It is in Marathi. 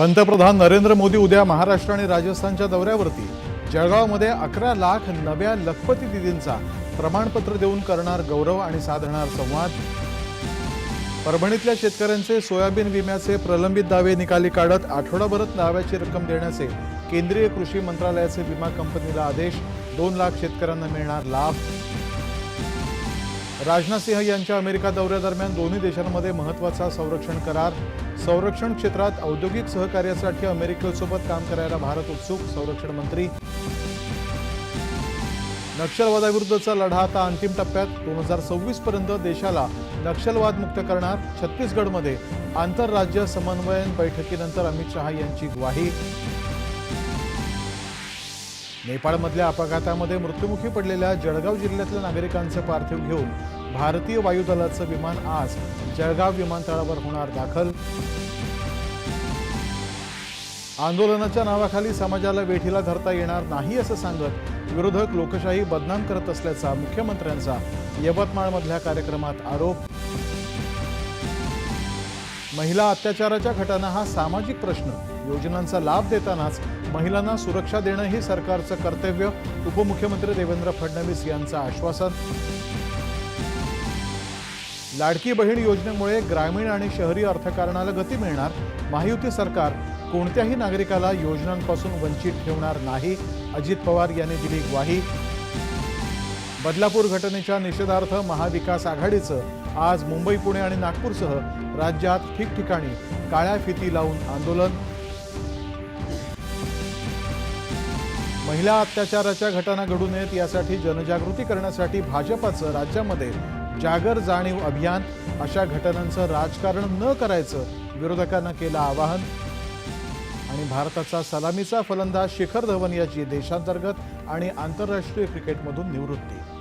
पंतप्रधान नरेंद्र मोदी उद्या महाराष्ट्र आणि राजस्थानच्या दौऱ्यावरती. जळगावमध्ये अकरा लाख नव्या लखपती दिदींचा प्रमाणपत्र देऊन करणार गौरव आणि साधणार संवाद. परभणीतल्या शेतकऱ्यांचे सोयाबीन विम्याचे प्रलंबित दावे निकाली काढत आठवडाभरात दाव्याची रक्कम देण्याचे केंद्रीय कृषी मंत्रालयाचे विमा कंपनीला आदेश. दोन लाख शेतकऱ्यांना मिळणार लाभ. राजनाथ सिंह यांच्या अमेरिका दौऱ्यादरम्यान दोन्ही देशांमध्ये महत्त्वाचा संरक्षण करार. संरक्षण क्षेत्रात औद्योगिक सहकार्यासाठी अमेरिकेसोबत काम करायला भारत उत्सुक संरक्षण मंत्री. नक्षलवादाविरुद्धचा लढा आता अंतिम टप्प्यात. दोन हजार सव्वीस पर्यंत देशाला नक्षलवाद मुक्त करणार छत्तीसगडमध्ये. आंतरराज्य समन्वयन बैठकीनंतर अमित शहा यांची ग्वाही. नेपाळमधल्या अपघातामध्ये मृत्युमुखी पडलेल्या जळगाव जिल्ह्यातल्या नागरिकांचं पार्थिव घेऊन भारतीय वायुदलाचं विमान आज जळगाव विमानतळावर होणार दाखल. आंदोलनाच्या नावाखाली समाजाला वेठीला धरता येणार नाही असं सांगत विरोधक लोकशाही बदनाम करत असल्याचा मुख्यमंत्र्यांचा यवतमाळमधल्या कार्यक्रमात आरोप. महिला अत्याचाराच्या घटना हा सामाजिक प्रश्न. योजनांचा लाभ देतानाच महिलांना सुरक्षा देणं हे सरकारचं कर्तव्य उपमुख्यमंत्री देवेंद्र फडणवीस यांचं आश्वासन. लाडकी बहीण योजनेमुळे ग्रामीण आणि शहरी अर्थकारणाला गती मिळणार. महायुती सरकार कोणत्याही नागरिकाला योजनांपासून वंचित ठेवणार नाही अजित पवार यांनी दिली ग्वाही. बदलापूर घटनेच्या निषेधार्थ महाविकास आघाडीचं आज मुंबई पुणे आणि नागपूरसह राज्यात ठिकठिकाणी काळ्या फिती लावून आंदोलन. महिला अत्याचाराच्या घटना घडू नयेत यासाठी जनजागृती करण्यासाठी भाजपाचं राज्यामध्ये जागर जाणीव अभियान अशा घटनांचं राजकारण न करायचं विरोधकांना केलं आवाहन. आणि भारताचा सलामीचा फलंदाज शिखर धवन याची देशांतर्गत आणि आंतरराष्ट्रीय क्रिकेटमधून निवृत्ती.